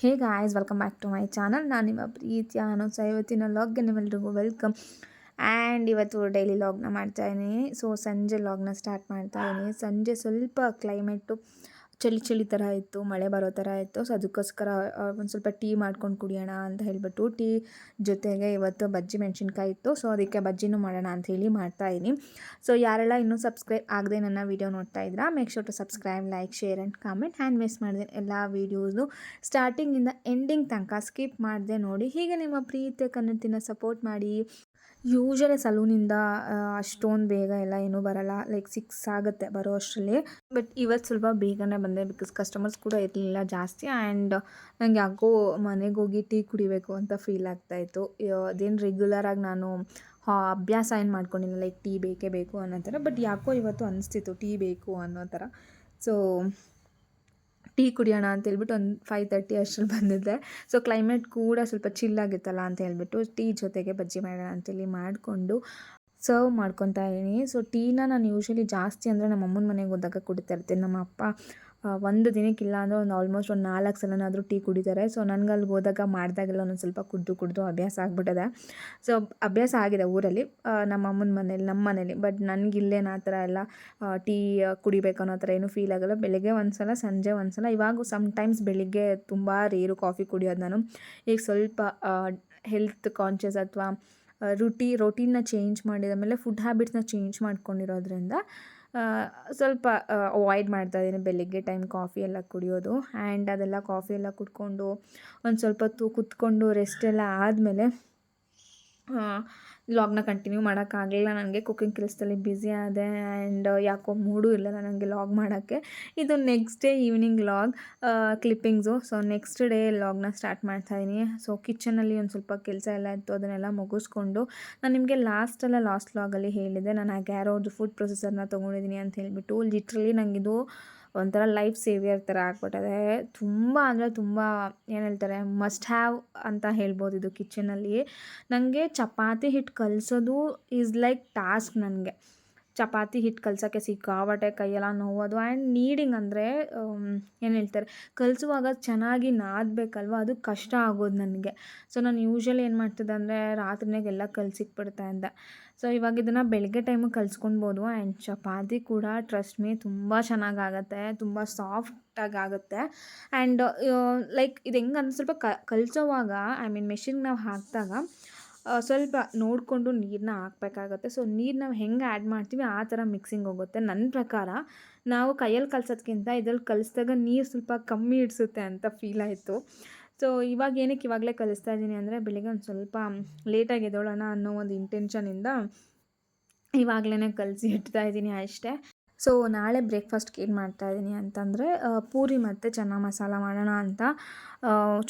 Hey guys, welcome back to my channel. ನಾನು ನಿಮ್ಮ ಪ್ರೀತಿಯ ಅನೋಸ ಇವತ್ತಿನ ಲಾಗ್ಗೆ ನಿಮ್ಮೆಲ್ರಿಗೂ ವೆಲ್ಕಮ್. ಆ್ಯಂಡ್ ಇವತ್ತು ಡೈಲಿ ಲಾಗ್ನ ಮಾಡ್ತಾಯಿದ್ದೀನಿ ಸೊ ಸಂಜೆ ಲಾಗ್ನ ಸ್ಟಾರ್ಟ್ ಮಾಡ್ತಾ ಇದ್ದೀನಿ. ಸಂಜೆ ಸ್ವಲ್ಪ ಕ್ಲೈಮೇಟು ಚಳಿ ಚಳಿ ಥರ ಇತ್ತು, ಮಳೆ ಬರೋ ಥರ ಇತ್ತು. ಸೊ ಅದಕ್ಕೋಸ್ಕರ ಒಂದು ಸ್ವಲ್ಪ ಟೀ ಮಾಡ್ಕೊಂಡು ಕುಡಿಯೋಣ ಅಂತ ಹೇಳಿಬಿಟ್ಟು ಟೀ ಜೊತೆಗೆ ಇವತ್ತು ಬಜ್ಜಿ ಮೆಣಸಿನ್ಕಾಯಿ ಇತ್ತು. ಸೊ ಅದಕ್ಕೆ ಬಜ್ಜಿನೂ ಮಾಡೋಣ ಅಂತ ಹೇಳಿ ಮಾಡ್ತಾಯಿದ್ದೀನಿ ಸೊ ಯಾರೆಲ್ಲ ಇನ್ನೂ ಸಬ್ಸ್ಕ್ರೈಬ್ ಆಗದೆ ನನ್ನ ವೀಡಿಯೋ ನೋಡ್ತಾ ಇದ್ದೀರಾ make sure to subscribe like share and comment and miss ಮಾಡಿದೆ ಎಲ್ಲ ವೀಡಿಯೋಸು ಸ್ಟಾರ್ಟಿಂಗಿಂದ ಎಂಡಿಂಗ್ ತನಕ ಸ್ಕಿಪ್ ಮಾಡಿದೆ ನೋಡಿ. ಹೀಗೆ ನಿಮ್ಮ ಪ್ರೀತಿಯ ಕನ್ನಡತಿನ ಸಪೋರ್ಟ್ ಮಾಡಿ. ಯೂಶಲಿ ಸಲೂನಿಂದ ಅಷ್ಟೊಂದು ಬೇಗ ಎಲ್ಲ ಏನೂ ಬರಲ್ಲ. ಲೈಕ್ ಸಿಕ್ಸ್ ಆಗುತ್ತೆ ಬರೋ ಅಷ್ಟರಲ್ಲಿ. ಬಟ್ ಇವತ್ತು ಸ್ವಲ್ಪ ಬೇಗನೆ ಬಂದೆ ಬಿಕಾಸ್ ಕಸ್ಟಮರ್ಸ್ ಕೂಡ ಇರಲಿಲ್ಲ ಜಾಸ್ತಿ ಆ್ಯಂಡ್ ನನಗೆ ಯಾಕೋ ಮನೆಗೆ ಹೋಗಿ ಟೀ ಕುಡಿಬೇಕು ಅಂತ ಫೀಲ್ ಆಗ್ತಾಯಿತ್ತು ಅದೇನು ರೆಗ್ಯುಲರಾಗಿ ನಾನು ಅಭ್ಯಾಸ ಏನು ಮಾಡ್ಕೊಂಡಿಲ್ಲ, ಲೈಕ್ ಟೀ ಬೇಕೇ ಬೇಕು ಅನ್ನೋ ಥರ. ಬಟ್ ಯಾಕೋ ಇವತ್ತು ಅನಿಸ್ತಿತ್ತು ಟೀ ಬೇಕು ಅನ್ನೋ ಥರ. ಸೊ ಟೀ ಕುಡಿಯೋಣ ಅಂತ ಹೇಳ್ಬಿಟ್ಟು ಒಂದು ಫೈವ್ ತರ್ಟಿ ಅಷ್ಟರಲ್ಲಿ ಬಂದಿದ್ದೆ. ಸೊ ಕ್ಲೈಮೇಟ್ ಕೂಡ ಸ್ವಲ್ಪ ಚಿಲ್ಲಾಗಿತ್ತಲ್ಲ ಅಂತ ಹೇಳ್ಬಿಟ್ಟು ಟೀ ಜೊತೆಗೆ ಬಜ್ಜಿ ಮಾಡೋಣ ಅಂತೇಳಿ ಮಾಡಿಕೊಂಡು ಸರ್ವ್ ಮಾಡ್ಕೊತಾ ಇದ್ದೀನಿ. ಸೊ ಟೀನ ನಾನು ಯೂಶ್ವಲಿ ಜಾಸ್ತಿ ಅಂದರೆ ನಮ್ಮ ಅಮ್ಮನ ಮನೆಗೆ ಹೋದಾಗ ಕುಡಿತಾ ಇರ್ತೀನಿ. ನಮ್ಮ ಅಪ್ಪ ಒಂದು ದಿನಕ್ಕಿಲ್ಲ ಅಂದರೆ ಒಂದು ಆಲ್ಮೋಸ್ಟ್ ಒಂದು ನಾಲ್ಕು ಸಲನಾದರೂ ಟೀ ಕುಡಿತಾರೆ. ಸೊ ನನಗೆ ಅಲ್ಲಿ ಹೋದಾಗ ಮಾಡಿದಾಗೆಲ್ಲ ಒಂದೊಂದು ಸ್ವಲ್ಪ ಕುಡಿದು ಕುಡಿದು ಅಭ್ಯಾಸ ಆಗ್ಬಿಟ್ಟಿದೆ. ಸೊ ಅಭ್ಯಾಸ ಆಗಿದೆ ಊರಲ್ಲಿ ನಮ್ಮ ಅಮ್ಮನ ಮನೇಲಿ ನಮ್ಮ ಮನೇಲಿ. ಬಟ್ ನನಗಿಲ್ಲೇನು ಆ ಥರ ಎಲ್ಲ ಟೀ ಕುಡಿಬೇಕು ಅನ್ನೋ ಥರ ಏನೂ ಫೀಲ್ ಆಗೋಲ್ಲ. ಬೆಳಗ್ಗೆ ಒಂದು ಸಲ ಸಂಜೆ ಒಂದು ಸಲ ಇವಾಗ ಸಮ್ಟೈಮ್ಸ್ ಬೆಳಿಗ್ಗೆ ತುಂಬ ರೇರು ಕಾಫಿ ಕುಡಿಯೋದು ನಾನು. ಈಗ ಸ್ವಲ್ಪ ಹೆಲ್ತ್ ಕಾನ್ಷಿಯಸ್ ಅಥವಾ ರುಟಿ ರೊಟೀನ್ನ ಚೇಂಜ್ ಮಾಡಿದ ಮೇಲೆ ಫುಡ್ ಹ್ಯಾಬಿಟ್ಸ್ನ ಚೇಂಜ್ ಮಾಡ್ಕೊಂಡಿರೋದ್ರಿಂದ ಸ್ವಲ್ಪ ಅವಾಯ್ಡ್ ಮಾಡ್ತಾ ಇದ್ದೀನಿ. ಬೆಳಿಗ್ಗೆ ಟೈಮ್ ಕಾಫಿ ಎಲ್ಲ ಕುಡಿಯೋದು. ಆ್ಯಂಡ್ ಅದೆಲ್ಲ ಕಾಫಿ ಎಲ್ಲ ಕುಡ್ಕೊಂಡು ಒಂದು ಸ್ವಲ್ಪ ಹೊತ್ತು ಕುತ್ಕೊಂಡು ರೆಸ್ಟ್ ಎಲ್ಲ ಆದಮೇಲೆ ಲಾಗ್ನ ಕಂಟಿನ್ಯೂ ಮಾಡೋಕ್ಕಾಗಲಿಲ್ಲ. ನನಗೆ ಕುಕ್ಕಿಂಗ್ ಕೆಲಸದಲ್ಲಿ ಬ್ಯುಸಿ ಆದೆ ಆ್ಯಂಡ್ ಯಾಕೋ ಮೂಡು ಇಲ್ಲ ನನಗೆ ಲಾಗ್ ಮಾಡೋಕ್ಕೆ. ಇದು next day evening vlog clippings so next day ಲಾಗ್ನ start ಮಾಡ್ತಾಯಿದ್ದೀನಿ ಸೊ ಕಿಚನಲ್ಲಿ ಒಂದು ಸ್ವಲ್ಪ ಕೆಲಸ ಎಲ್ಲ ಇತ್ತು, ಅದನ್ನೆಲ್ಲ ಮುಗಿಸ್ಕೊಂಡು ನಾನು ನಿಮಗೆ ಲಾಸ್ಟೆಲ್ಲ ಲಾಸ್ಟ್ ಲಾಗಲ್ಲಿ ಹೇಳಿದೆ. ನಾನು ಆ ಗ್ಯಾರೋದು ಫುಡ್ ಪ್ರೊಸೆಸರ್ನ ತೊಗೊಂಡಿದ್ದೀನಿ ಅಂತ ಹೇಳಿಬಿಟ್ಟು ಲಿಟ್ರಲಿ ನನಗಿದು ಒಂಥರ ಲೈಫ್ ಸೇವಿಯರ್ ಥರ ಆಗ್ಬಿಟ್ಟಿದೆ ತುಂಬ ಅಂದರೆ ತುಂಬ ಏನು ಹೇಳ್ತಾರೆ ಮಸ್ಟ್ ಹ್ಯಾವ್ ಅಂತ ಹೇಳ್ಬೋದು ಇದು ಕಿಚನಲ್ಲಿ ನನಗೆ ಚಪಾತಿ ಹಿಟ್ಟು ಕಲಸೋದು ಈಸ್ ಲೈಕ್ ಟಾಸ್ಕ್ ನನಗೆ. ಚಪಾತಿ ಹಿಟ್ಟು ಕಲ್ಸೋಕ್ಕೆ ಸಿಕ್ಕಾವಟೆ ಕೈಯೆಲ್ಲ ನೋವೋದು. ಆ್ಯಂಡ್ ನೀಡಿಂಗ್ ಅಂದರೆ ಏನು ಹೇಳ್ತಾರೆ, ಕಲಿಸುವಾಗ ಚೆನ್ನಾಗಿ ನಾದಬೇಕಲ್ವ? ಅದು ಕಷ್ಟ ಆಗೋದು ನನಗೆ. ಸೊ ನಾನು ಯೂಶ್ವಲಿ ಏನು ಮಾಡ್ತಿದ್ದೆ ಅಂದರೆ ರಾತ್ರಿನಾಗೆಲ್ಲ ಕಲಸಿಕ್ಬಿಡ್ತಾ ಇದ್ದೆ. ಸೊ ಇವಾಗ ಇದನ್ನು ಬೆಳಗ್ಗೆ ಟೈಮಿಗೆ ಕಲಿಸ್ಕೊಳ್ಬೋದು ಆ್ಯಂಡ್ ಚಪಾತಿ ಕೂಡ ಟ್ರಸ್ಟ್ ಮೀ ತುಂಬ ಚೆನ್ನಾಗಾಗತ್ತೆ. ತುಂಬ ಸಾಫ್ಟಾಗಿ ಆಗುತ್ತೆ ಆ್ಯಂಡ್ ಲೈಕ್ ಇದು ಹೆಂಗೆ ಸ್ವಲ್ಪ ಕ, ಕಲಿಸೋವಾಗ ಐ ಮೀನ್ ಮೆಷಿನ್ಗೆ ನಾವು ಹಾಕಿದಾಗ ಸ್ವಲ್ಪ ನೋಡಿಕೊಂಡು ನೀರನ್ನ ಹಾಕಬೇಕಾಗತ್ತೆ. ಸೊ ನೀರು ನಾವು ಹೆಂಗೆ ಆ್ಯಡ್ ಮಾಡ್ತೀವಿ, ಆ ಥರ ಮಿಕ್ಸಿಂಗ್ ಹೋಗುತ್ತೆ. ನನ್ನ ಪ್ರಕಾರ, ನಾವು ಕೈಯಲ್ಲಿ ಕಲ್ಸೋದ್ಕಿಂತ ಇದ್ರಲ್ಲಿ ಕಲಿಸಿದಾಗ ನೀರು ಸ್ವಲ್ಪ ಕಮ್ಮಿ ಇಡಿಸುತ್ತೆ ಅಂತ ಫೀಲ್ ಆಯಿತು. ಸೊ ಇವಾಗ ಏನಕ್ಕೆ ಇವಾಗಲೇ ಕಲಿಸ್ತಾ ಇದ್ದೀನಿ ಅಂದರೆ, ಬೆಳಿಗ್ಗೆ ಒಂದು ಸ್ವಲ್ಪ ಲೇಟಾಗಿ ಎದ್ದೋಳೋಣ ಅನ್ನೋ ಒಂದು ಇಂಟೆನ್ಷನಿಂದ ಇವಾಗಲೇ ಕಲಸಿ ಇಡ್ತಾ ಇದ್ದೀನಿ ಅಷ್ಟೇ. ಸೊ ನಾಳೆ ಬ್ರೇಕ್ಫಾಸ್ಟ್ಗೆ ಏನು ಮಾಡ್ತಾಯಿದ್ದೀನಿ ಅಂತಂದರೆ ಪೂರಿ ಮತ್ತು ಚೆನ್ನ ಮಸಾಲ ಮಾಡೋಣ ಅಂತ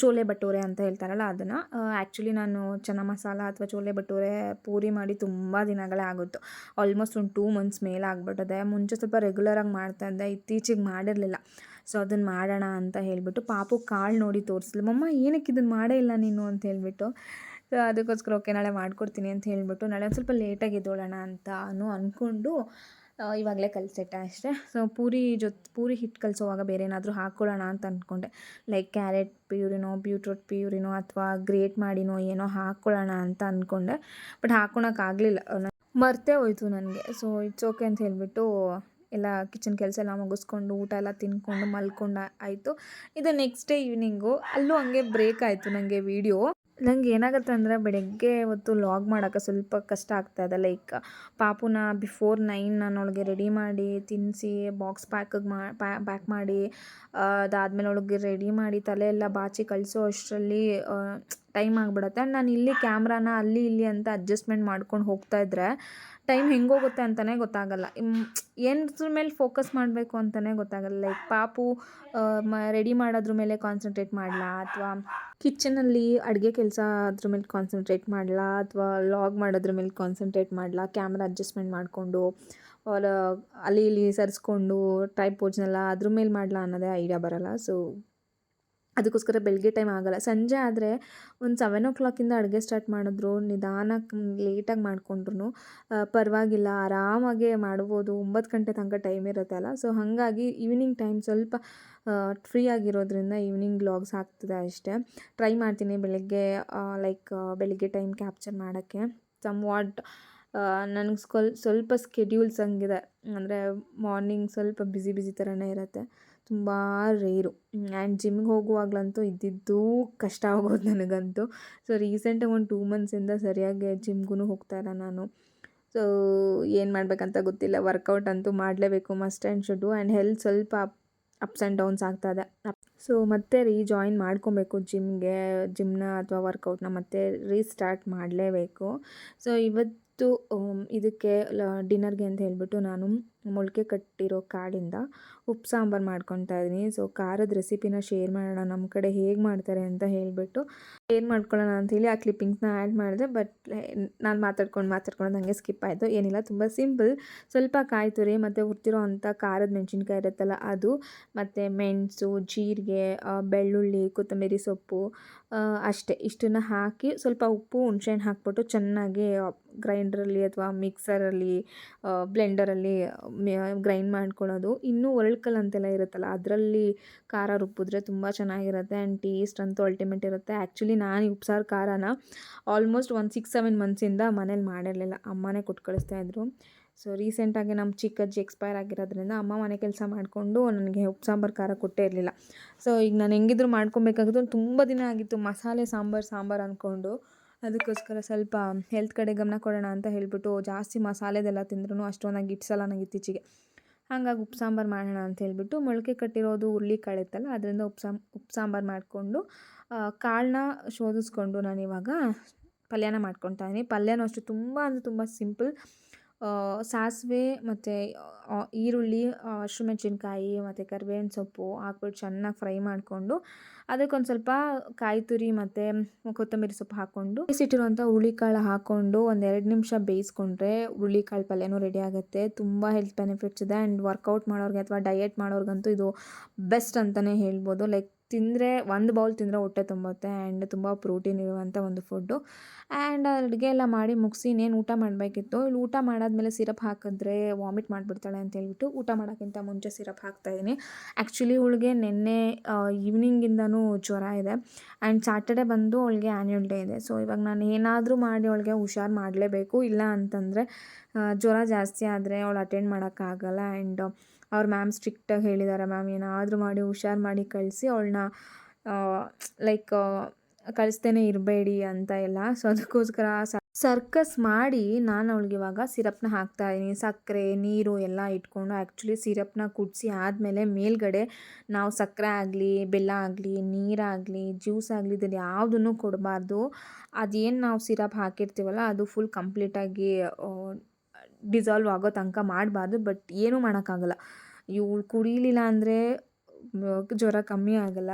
ಚೋಲೆ ಭಟೂರೆ ಅಂತ ಹೇಳ್ತಾರಲ್ಲ ಅದನ್ನು. ಆ್ಯಕ್ಚುಲಿ ನಾನು ಚೆನ್ನ ಮಸಾಲ ಅಥವಾ ಚೋಲೆ ಭಟೂರೆ ಪೂರಿ ಮಾಡಿ ತುಂಬ ದಿನಗಳೇ ಆಗುತ್ತೆ ಆಲ್ಮೋಸ್ಟ್ ಒಂದು ಟೂ ಮಂತ್ಸ್ ಮೇಲೆ ಆಗ್ಬಿಟ್ಟಿದೆ. ಮುಂಚೆ ಸ್ವಲ್ಪ ರೆಗ್ಯುಲರಾಗಿ ಮಾಡ್ತಾಯಿದ್ದೆ ಇತ್ತೀಚೆಗೆ ಮಾಡಿರಲಿಲ್ಲ. ಸೊ ಅದನ್ನು ಮಾಡೋಣ ಅಂತ ಹೇಳಿಬಿಟ್ಟು ಪಾಪು ಕಾಳು ನೋಡಿ ತೋರಿಸ್ಲಿ. ಮಮ್ಮ, ಏನಕ್ಕೆ ಇದನ್ನು ಮಾಡೇ ಇಲ್ಲ ನೀನು? ಅಂತ ಹೇಳಿಬಿಟ್ಟು ಸೊ ಅದಕ್ಕೋಸ್ಕರ ಓಕೆ, ನಾಳೆ ಮಾಡಿಕೊಡ್ತೀನಿ ಅಂತ ಹೇಳಿಬಿಟ್ಟು, ನಾಳೆ ಒಂದು ಸ್ವಲ್ಪ ಲೇಟಾಗಿ ಎದ್ದೋಳೋಣ ಅನ್ನೋ ಅಂದ್ಕೊಂಡು ಇವಾಗಲೇ ಕಲಿಸಿಟ್ಟೆ ಅಷ್ಟೇ. ಸೊ ಪೂರಿ ಜೊತೆ, ಪೂರಿ ಹಿಟ್ಟು ಕಲಿಸೋವಾಗ ಬೇರೆ ಏನಾದರೂ ಹಾಕ್ಕೊಳ್ಳೋಣ ಅಂತ ಅಂದ್ಕೊಂಡೆ ಲೈಕ್ ಕ್ಯಾರೆಟ್ ಪ್ಯೂರಿನೋ ಬೀಟ್ರೂಟ್ ಪ್ಯೂರಿನೋ ಅಥವಾ ಗ್ರೇಟ್ ಮಾಡಿನೋ ಏನೋ ಹಾಕ್ಕೊಳ್ಳೋಣ ಅಂತ ಅಂದ್ಕೊಂಡೆ ಬಟ್ ಹಾಕ್ಕೊಳಕ್ಕಾಗಲಿಲ್ಲ ಮರ್ತೇ ಹೋಯ್ತು ನನಗೆ. ಸೊ ಇಟ್ಸ್ ಓಕೆ ಅಂತ ಹೇಳಿಬಿಟ್ಟು ಎಲ್ಲ ಕಿಚನ್ ಕೆಲಸ ಎಲ್ಲ ಮುಗಿಸ್ಕೊಂಡು ಊಟ ಎಲ್ಲ ತಿನ್ಕೊಂಡು ಮಲ್ಕೊಂಡು ಆಯಿತು. ಇದು ನೆಕ್ಸ್ಟ್ ಡೇ ಈವ್ನಿಂಗು ಅಲ್ಲೂ ಹಂಗೆ ಬ್ರೇಕ್ ಆಯಿತು ನನಗೆ ವೀಡಿಯೋ ನಂಗೆ ಏನಾಗುತ್ತೆ ಅಂದರೆ ಬೆಳಗ್ಗೆ ಹೊತ್ತು ಲಾಗ್ ಮಾಡೋಕ್ಕೆ ಸ್ವಲ್ಪ ಕಷ್ಟ ಆಗ್ತಾಯಿದೆ ಲೈಕ್ ಪಾಪುನ ಬಿಫೋರ್ ನೈನ್ ನಾನೊಳಗೆ ರೆಡಿ ಮಾಡಿ ತಿನ್ನಿಸಿ ಬಾಕ್ಸ್ ಪ್ಯಾಕಿಗೆ ಮಾ ಪ್ಯಾಕ್ ಮಾಡಿ ಅದಾದಮೇಲೆ ಅವಳಿಗೆ ರೆಡಿ ಮಾಡಿ ತಲೆ ಎಲ್ಲ ಬಾಚಿ ಕಳಿಸೋ ಅಷ್ಟರಲ್ಲಿ ಟೈಮ್ ಆಗಿಬಿಡತ್ತೆ. ಆ್ಯಂಡ್ ನಾನು ಇಲ್ಲಿ ಕ್ಯಾಮ್ರಾನ ಅಲ್ಲಿ ಇಲ್ಲಿ ಅಂತ ಅಡ್ಜಸ್ಟ್ಮೆಂಟ್ ಮಾಡ್ಕೊಂಡು ಹೋಗ್ತಾ ಇದ್ದರೆ ಟೈಮ್ ಹೆಂಗೋಗುತ್ತೆ ಅಂತಲೇ ಗೊತ್ತಾಗಲ್ಲ. ಏನ್ರ ಮೇಲೆ ಫೋಕಸ್ ಮಾಡಬೇಕು ಅಂತಲೇ ಗೊತ್ತಾಗಲ್ಲ. ಲೈಕ್ ಪಾಪು ರೆಡಿ ಮಾಡೋದ್ರ ಮೇಲೆ ಕಾನ್ಸಂಟ್ರೇಟ್ ಮಾಡಲಾ? ಅಥವಾ ಕಿಚನಲ್ಲಿ ಅಡುಗೆ ಕೆಲಸ ಅದ್ರ ಮೇಲೆ ಕಾನ್ಸಂಟ್ರೇಟ್ ಮಾಡಲಾ? ಅಥವಾ ಲಾಗ್ ಮಾಡೋದ್ರ ಮೇಲೆ ಕಾನ್ಸಂಟ್ರೇಟ್ ಮಾಡಲಾ? ಕ್ಯಾಮ್ರಾ ಅಡ್ಜಸ್ಟ್ಮೆಂಟ್ ಮಾಡಿಕೊಂಡು ಅಲ್ಲಿ ಇಲ್ಲಿ ಸರಿಸ್ಕೊಂಡು ಪೋಜ್ನೆಲ್ಲ ಅದ್ರ ಮೇಲೆ ಮಾಡಲಾ ಅನ್ನೋದೇ ಐಡಿಯಾ ಬರಲ್ಲ. ಸೊ ಅದಕ್ಕೋಸ್ಕರ ಬೆಳಗ್ಗೆ ಟೈಮ್ ಆಗೋಲ್ಲ. ಸಂಜೆ ಆದರೆ ಒಂದು ಸೆವೆನ್ ಓ ಕ್ಲಾಕಿಂದ ಅಡುಗೆ ಸ್ಟಾರ್ಟ್ ಮಾಡಿದ್ರು ನಿಧಾನಕ್ಕೆ ಲೇಟಾಗಿ ಮಾಡಿಕೊಂಡ್ರು ಪರವಾಗಿಲ್ಲ, ಆರಾಮಾಗೆ ಮಾಡ್ಬೋದು. ಒಂಬತ್ತು ಗಂಟೆ ತನಕ ಟೈಮ್ ಇರುತ್ತಲ್ಲ ಸೊ ಹಾಗಾಗಿ ಈವ್ನಿಂಗ್ ಟೈಮ್ ಸ್ವಲ್ಪ ಫ್ರೀ ಆಗಿರೋದ್ರಿಂದ ಈವ್ನಿಂಗ್ ಬ್ಲಾಗ್ಸ್ ಆಗ್ತದೆ ಅಷ್ಟೇ. ಟ್ರೈ ಮಾಡ್ತೀನಿ ಬೆಳಗ್ಗೆ ಲೈಕ್ ಬೆಳಗ್ಗೆ ಟೈಮ್ ಕ್ಯಾಪ್ಚರ್ ಮಾಡೋಕ್ಕೆ. ಸಮ್ ವಾಟ್ ನನಗೆ ಸ್ವಲ್ಪ ಸ್ಕೆಡ್ಯೂಲ್ಸ್ ಹಂಗಿದೆ. ಅಂದರೆ ಮಾರ್ನಿಂಗ್ ಸ್ವಲ್ಪ ಬ್ಯುಸಿ ಬ್ಯುಸಿ ಥರನೇ ಇರುತ್ತೆ. ತುಂಬ ರೇರು. ಆ್ಯಂಡ್ ಜಿಮ್ಗೆ ಹೋಗುವಾಗಲಂತೂ ಇದ್ದಿದ್ದು ಕಷ್ಟ ಆಗೋದು ನನಗಂತೂ. ಸೊ ರೀಸೆಂಟಾಗಿ ಒಂದು ಟೂ ಮಂತ್ಸಿಂದ ಸರಿಯಾಗಿ ಜಿಮ್ಗೂ ಹೋಗ್ತಾ ಇಲ್ಲ ನಾನು. ಸೊ, ಏನು ಮಾಡಬೇಕಂತ ಗೊತ್ತಿಲ್ಲ. ವರ್ಕೌಟ್ ಅಂತೂ ಮಾಡಲೇಬೇಕು, must and should. And health ಸ್ವಲ್ಪ ಅಪ್, ಅಪ್ಸ್ ಆ್ಯಂಡ್ ಡೌನ್ಸ್ ಆಗ್ತಾ ಇದೆ. ಸೊ, ಮತ್ತೆ ರೀಜಾಯಿನ್ ಮಾಡ್ಕೊಬೇಕು ಜಿಮ್ಗೆ, ಜಿಮ್ನ ಅಥವಾ ವರ್ಕೌಟ್ನ ಮತ್ತೆ ರೀಸ್ಟಾರ್ಟ್ ಮಾಡಲೇಬೇಕು. ಸೊ, ಇವತ್ತು ಇದಕ್ಕೆ ಡಿನ್ನರ್ಗೆ ಅಂತ ಹೇಳಿಬಿಟ್ಟು ನಾನು ಮೊಳಕೆ ಕಟ್ಟಿರೋ ಕಾಳಿಂದ ಉಪ್ಪು ಸಾಂಬಾರು ಮಾಡ್ಕೊತಾ ಇದ್ದೀನಿ. ಸೊ ಖಾರದ ರೆಸಿಪಿನ ಶೇರ್ ಮಾಡೋಣ. ನಮ್ಮ ಕಡೆ ಹೇಗೆ ಮಾಡ್ತಾರೆ ಅಂತ ಹೇಳಿಬಿಟ್ಟು ಶೇರ್ ಮಾಡ್ಕೊಳ್ಳೋಣ ಅಂಥೇಳಿ ಆ ಕ್ಲಿಪ್ಪಿಂಗ್ಸ್ನ ಆ್ಯಡ್ ಮಾಡಿದೆ. ಬಟ್ ನಾನು ಮಾತಾಡ್ಕೊಂಡು ಮಾತಾಡ್ಕೊಂಡು ನನಗೆ ಸ್ಕಿಪ್ ಆಯಿತು. ಏನಿಲ್ಲ, ತುಂಬ ಸಿಂಪಲ್ ಸ್ವಲ್ಪ ಕಾಯಿ ತುರಿ ಮತ್ತು ಹುರ್ತಿರೋ ಅಂಥ ಖಾರದ ಮೆಣಸಿನ್ಕಾಯಿ ಇರುತ್ತಲ್ಲ ಅದು, ಮತ್ತು ಮೆಣಸು, ಜೀರಿಗೆ ಬೆಳ್ಳುಳ್ಳಿ, ಕೊತ್ತಂಬರಿ ಸೊಪ್ಪು ಅಷ್ಟೇ. ಇಷ್ಟನ್ನು ಹಾಕಿ ಸ್ವಲ್ಪ ಉಪ್ಪು, ಹುಣ್ಸೆಹಣ್ಣು ಹಾಕ್ಬಿಟ್ಟು ಚೆನ್ನಾಗಿ ಗ್ರೈಂಡ್ರಲ್ಲಿ ಅಥವಾ ಮಿಕ್ಸರಲ್ಲಿ ಬ್ಲೆಂಡರಲ್ಲಿ ಗ್ರೈಂಡ್ ಮಾಡ್ಕೊಳ್ಳೋದು ಇನ್ನೂ ಒರಳ್ಕಲ್ ಅಂತೆಲ್ಲ ಇರುತ್ತಲ್ಲ, ಅದರಲ್ಲಿ ಖಾರ ರುಬ್ಬಿದ್ರೆ ತುಂಬ ಚೆನ್ನಾಗಿರುತ್ತೆ ಆ್ಯಂಡ್ ಟೇಸ್ಟ್ ಅಂತೂ ಅಲ್ಟಿಮೇಟ್ ಇರುತ್ತೆ. ಆ್ಯಕ್ಚುಲಿ ನಾನು ಈ ಉಪ್ಸಾರು ಖಾರನ ಆಲ್ಮೋಸ್ಟ್ ಒಂದು ಸಿಕ್ಸ್ ಸೆವೆನ್ ಮಂತ್ಸಿಂದ ಮನೇಲಿ ಮಾಡಿರಲಿಲ್ಲ. ಅಮ್ಮನೇ ಕೊಟ್ಟು ಕಳಿಸ್ತಾಯಿದ್ರು ಸೊ ರೀಸೆಂಟಾಗಿ ನಮ್ಮ ಚಿಕ್ಕಜ್ಜಿ ಎಕ್ಸ್ಪೈರ್ ಆಗಿರೋದ್ರಿಂದ ಅಮ್ಮ ಮನೆ ಕೆಲಸ ಮಾಡಿಕೊಂಡು ನನಗೆ ಉಪ್ಪು ಸಾಂಬಾರು ಖಾರ ಕೊಟ್ಟೇ ಇರಲಿಲ್ಲ. ಸೊ ಈಗ ನಾನು ಹೆಂಗಿದ್ರು ಮಾಡ್ಕೊಬೇಕಾಗಿತ್ತು. ತುಂಬ ದಿನ ಆಗಿತ್ತು ಮಸಾಲೆ, ಸಾಂಬಾರು ಸಾಂಬಾರು ಅಂದ್ಕೊಂಡು ಅದಕ್ಕೋಸ್ಕರ ಸ್ವಲ್ಪ ಹೆಲ್ತ್ ಕಡೆ ಗಮನ ಕೊಡೋಣ ಅಂತ ಹೇಳಿಬಿಟ್ಟು ಜಾಸ್ತಿ ಮಸಾಲೆದೆಲ್ಲ ತಿಂದ್ರೂ ಅಷ್ಟೊಂದಾಗಿ ಇಟ್ಸಲ್ಲ ನಂಗೆ ಇತ್ತೀಚೆಗೆ. ಹಾಗಾಗಿ ಉಪ್ಪು ಸಾಂಬಾರು ಮಾಡೋಣ ಅಂತ ಹೇಳಿಬಿಟ್ಟು ಮೊಳಕೆ ಕಟ್ಟಿರೋದು ಹುರುಳಿಕಾಳು ಇತ್ತಲ್ಲ ಅದರಿಂದ ಉಪ್ಪು ಸಾಂಬ್ ಉಪ್ಪು ಸಾಂಬಾರು ಮಾಡಿಕೊಂಡು ಕಾಳನ್ನ ಶೋಧಿಸ್ಕೊಂಡು ನಾನು ಇವಾಗ ಪಲ್ಯನ ಮಾಡ್ಕೊತಾ ಇದ್ದೀನಿ ಪಲ್ಯನೂ ಅಷ್ಟು, ತುಂಬ ಅಂದರೆ ತುಂಬ ಸಿಂಪಲ್ ಸಾಸಿವೆ ಮತ್ತು ಈರುಳ್ಳಿ ಹಸಿಮೆಣ್ಸಿನ್ಕಾಯಿ ಮತ್ತು ಕರಿಬೇವಿನ ಸೊಪ್ಪು ಹಾಕ್ಬಿಟ್ಟು ಚೆನ್ನಾಗಿ ಫ್ರೈ ಮಾಡಿಕೊಂಡು ಅದಕ್ಕೊಂದು ಸ್ವಲ್ಪ ಕಾಯಿ ತುರಿ ಮತ್ತು ಕೊತ್ತಂಬರಿ ಸೊಪ್ಪು ಹಾಕ್ಕೊಂಡು ಬೇಯಿಸಿಟ್ಟಿರುವಂಥ ಹುರುಳಿಕಾಳು ಹಾಕ್ಕೊಂಡು ಒಂದು ಎರಡು ನಿಮಿಷ ಬೇಯಿಸ್ಕೊಂಡ್ರೆ ಹುರುಳಿಕಾಳು ಪಲ್ಯನೂ ರೆಡಿ ಆಗುತ್ತೆ. ತುಂಬ ಹೆಲ್ತ್ ಬೆನಿಫಿಟ್ಸ್ ಇದೆ. ಆ್ಯಂಡ್ ವರ್ಕೌಟ್ ಮಾಡೋರಿಗೆ ಅಥವಾ ಡಯೆಟ್ ಮಾಡೋರಿಗಂತೂ ಇದು ಬೆಸ್ಟ್ ಅಂತಲೇ ಹೇಳ್ಬೋದು. ಲೈಕ್ ತಿಂದರೆ ಒಂದು ಬೌಲ್ ತಿಂದರೆ ಹೊಟ್ಟೆ ತುಂಬುತ್ತೆ ಆ್ಯಂಡ್ ತುಂಬ ಪ್ರೋಟೀನ್ ಇರುವಂಥ ಒಂದು ಫುಡ್ಡು ಆ್ಯಂಡ್ ಅಡುಗೆ ಎಲ್ಲ ಮಾಡಿ ಮುಗಿಸಿ ಇನ್ನೇನು ಊಟ ಮಾಡಬೇಕಿತ್ತು. ಇಲ್ಲಿ ಊಟ ಮಾಡಾದ್ಮೇಲೆ ಸಿರಪ್ ಹಾಕಿದ್ರೆ ವಾಮಿಟ್ ಮಾಡಿಬಿಡ್ತಾಳೆ ಅಂತ ಹೇಳ್ಬಿಟ್ಟು ಊಟ ಮಾಡೋಕ್ಕಿಂತ ಮುಂಚೆ ಸಿರಪ್ ಹಾಕ್ತಾಯಿದ್ದೀನಿ ಆ್ಯಕ್ಚುಲಿ ಅವಳಿಗೆ ನಿನ್ನೆ ಈವ್ನಿಂಗಿಂದನೂ ಜ್ವರ ಇದೆ. ಆ್ಯಂಡ್ ಸ್ಯಾಟರ್ಡೆ ಬಂದು ಅವಳಿಗೆ ಆ್ಯನ್ಯುವಲ್ ಡೇ ಇದೆ. ಸೊ ಇವಾಗ ನಾನು ಏನಾದರೂ ಮಾಡಿ ಅವಳಿಗೆ ಹುಷಾರು ಮಾಡಲೇಬೇಕು. ಇಲ್ಲ ಅಂತಂದರೆ ಜ್ವರ ಜಾಸ್ತಿ ಆದರೆ ಅವಳು ಅಟೆಂಡ್ ಮಾಡೋಕ್ಕಾಗಲ್ಲ ಆ್ಯಂಡ್ ಅವ್ರ ಮ್ಯಾಮ್ ಸ್ಟ್ರಿಕ್ಟಾಗಿ ಹೇಳಿದ್ದಾರೆ ಮ್ಯಾಮ್, ಏನಾದರೂ ಮಾಡಿ, ಹುಷಾರು ಮಾಡಿ ಕಳಿಸಿ ಅವಳನ್ನ ಲೈಕ್ ಕಳಿಸ್ತೇನೆ ಇರಬೇಡಿ ಅಂತ ಎಲ್ಲ. ಸೊ, ಅದಕ್ಕೋಸ್ಕರ ಸರ್ಕಸ್ ಮಾಡಿ ನಾನು ಅವಳಿಗೆ ಇವಾಗ ಸಿರಪ್ನ ಹಾಕ್ತಾ ಇದ್ದೀನಿ. ಸಕ್ಕರೆ, ನೀರು ಎಲ್ಲ ಇಟ್ಕೊಂಡು ಆ್ಯಕ್ಚುಲಿ ಸಿರಪ್ನ ಕುಡಿಸಿ ಆದಮೇಲೆ ಮೇಲ್ಗಡೆ ನಾವು ಸಕ್ಕರೆ ಆಗಲಿ, ಬೆಲ್ಲ ಆಗಲಿ, ನೀರಾಗಲಿ, ಜ್ಯೂಸ್ ಆಗಲಿ ಇದನ್ನು ಯಾವುದನ್ನು ಕೊಡಬಾರ್ದು. ಅದೇನು ನಾವು ಸಿರಪ್ ಹಾಕಿರ್ತೀವಲ್ಲ ಅದು ಫುಲ್ ಕಂಪ್ಲೀಟಾಗಿ ಡಿಸಾಲ್ವ್ ಆಗೋ ತನಕ ಮಾಡಬಾರ್ದು ಬಟ್ ಏನೂ ಮಾಡೋಕ್ಕಾಗಲ್ಲ. ಇವು ಕುಡಿಲಿಲ್ಲ ಅಂದರೆ ಜ್ವರ ಕಮ್ಮಿ ಆಗಲ್ಲ.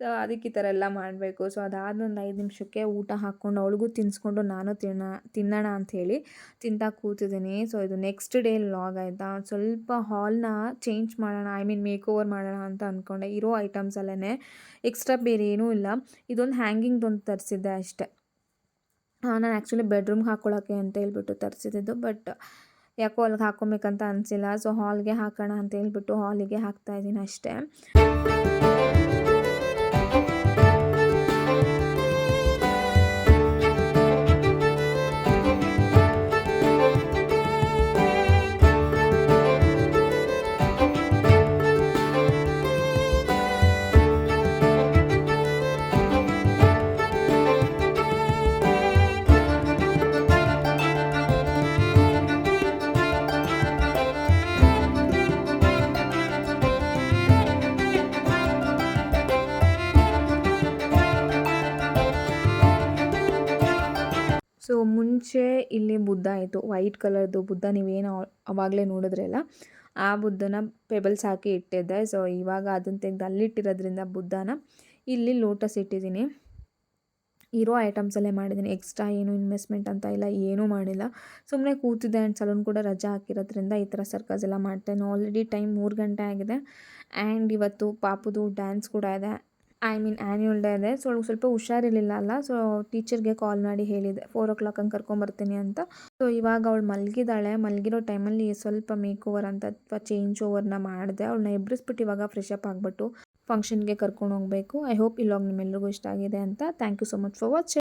ಸೊ ಅದಕ್ಕೆ ಈ ಥರ ಎಲ್ಲ ಮಾಡಬೇಕು. ಸೊ ಅದಾದ ಒಂದು ಐದು ನಿಮಿಷಕ್ಕೆ ಊಟ ಹಾಕ್ಕೊಂಡು ಅವಳಿಗೂ ತಿನ್ನಿಸ್ಕೊಂಡು ನಾನು ತಿನ್ನ, ತಿನ್ನೋಣ ಅಂಥೇಳಿ ತಿಂತಾ ಕೂತಿದ್ದೀನಿ. ಸೊ ಇದು ನೆಕ್ಸ್ಟ್ ಡೇ ಲಾಗ್ ಆಯಿತಾ? ಸ್ವಲ್ಪ ಹಾಲ್ನ ಚೇಂಜ್ ಮಾಡೋಣ ಐ ಮೀನ್ ಮೇಕ್ ಓವರ್ ಮಾಡೋಣ ಅಂತ ಅಂದ್ಕೊಂಡೆ ಇರೋ ಐಟಮ್ಸಲ್ಲೇ ಎಕ್ಸ್ಟ್ರಾ ಬೇರೆ ಏನೂ ಇಲ್ಲ. ಇದೊಂದು ಹ್ಯಾಂಗಿಂಗ್ದೊಂದು ತರಿಸಿದ್ದೆ ಅಷ್ಟೇ. ನಾನು ಆ್ಯಕ್ಚುಲಿ ಬೆಡ್ರೂಮ್ಗೆ ಹಾಕ್ಕೊಳ್ಳೋಕ್ಕೆ ಅಂತ ಹೇಳ್ಬಿಟ್ಟು ತರಿಸಿದ್ದು ಬಟ್ ಯಾಕೋ ಅಲ್ಲಿಗೆ ಹಾಕ್ಕೊಬೇಕಂತ ಅನಿಸಿಲ್ಲ. ಸೊ ಹಾಲ್ಗೆ ಹಾಕೋಣ ಅಂತ ಹೇಳ್ಬಿಟ್ಟು ಹಾಲಿಗೆ ಹಾಕ್ತಾಯಿದ್ದೀನಿ ಅಷ್ಟೇ. ಬುದ್ಧ ಆಯಿತು. ವೈಟ್ ಕಲರ್ದು ಬುದ್ಧ ನೀವೇನು ಅವಾಗಲೇ ನೋಡಿದ್ರಲ್ಲ ಆ ಬುದ್ಧನ ಪೆಬಲ್ಸ್ ಹಾಕಿ ಇಟ್ಟಿದ್ದೆ. ಸೊ ಇವಾಗ ಅದನ್ನು ತೆಗೆದು ಅಲ್ಲಿಟ್ಟಿರೋದ್ರಿಂದ ಬುದ್ಧನ ಇಲ್ಲಿ ಲೋಟಸ್ ಇಟ್ಟಿದ್ದೀನಿ. ಇರೋ ಐಟಮ್ಸಲ್ಲೇ ಮಾಡಿದ್ದೀನಿ. ಎಕ್ಸ್ಟ್ರಾ ಏನು ಇನ್ವೆಸ್ಟ್ಮೆಂಟ್ ಅಂತ ಇಲ್ಲ, ಏನೂ ಮಾಡಿಲ್ಲ. ಸುಮ್ಮನೆ ಕೂತಿದ್ದೆ ಆ್ಯಂಡ್ ಸಲೂನ್ ಕೂಡ ರಜಾ ಹಾಕಿರೋದ್ರಿಂದ ಈ ಥರ ಸರ್ಕಸ್ ಎಲ್ಲ ಮಾಡ್ತೇನೆ. ಆಲ್ರೆಡಿ ಟೈಮ್ ಮೂರು ಗಂಟೆ ಆಗಿದೆ. ಆ್ಯಂಡ್ ಇವತ್ತು ಪಾಪುದು ಡ್ಯಾನ್ಸ್ ಕೂಡ ಇದೆ. ಐ ಮೀನ್ ಆ್ಯನ್ಯುವಲ್ ಡೇ ಇದೆ ಸೊ ಸ್ವಲ್ಪ ಹುಷಾರಿರಲಿಲ್ಲ ಅಲ್ಲ. ಸೊ ಟೀಚರ್ಗೆ ಕಾಲ್ ಮಾಡಿ ಹೇಳಿದೆ. ಫೋರ್ ಓ ಕ್ಲಾಕ್ ಹಂಗೆ ಕರ್ಕೊಂಬರ್ತೀನಿ ಅಂತ. ಸೊ ಇವಾಗ ಅವಳು ಮಲಗಿದ್ದಾಳೆ ಮಲಗಿರೋ ಟೈಮಲ್ಲಿ ಸ್ವಲ್ಪ ಮೇಕ್ ಓವರ್ ಅಂತ ಅಥವಾ ಚೇಂಜ್ ಓವರ್ನ ಮಾಡಿದೆ. ಅವಳನ್ನ ಎಬ್ರಿಸ್ಬಿಟ್ಟು ಇವಾಗ ಫ್ರೆಶ್ ಅಪ್ ಆಗಿಬಿಟ್ಟು ಫಂಕ್ಷನ್ಗೆ ಕರ್ಕೊಂಡು ಹೋಗಬೇಕು. ಐ ಹೋಪ್ ಈ ಲಾಗ್ ನಿಮ್ಮೆಲ್ರಿಗೂ ಇಷ್ಟ ಆಗಿದೆ ಅಂತ. Thank you so much for watching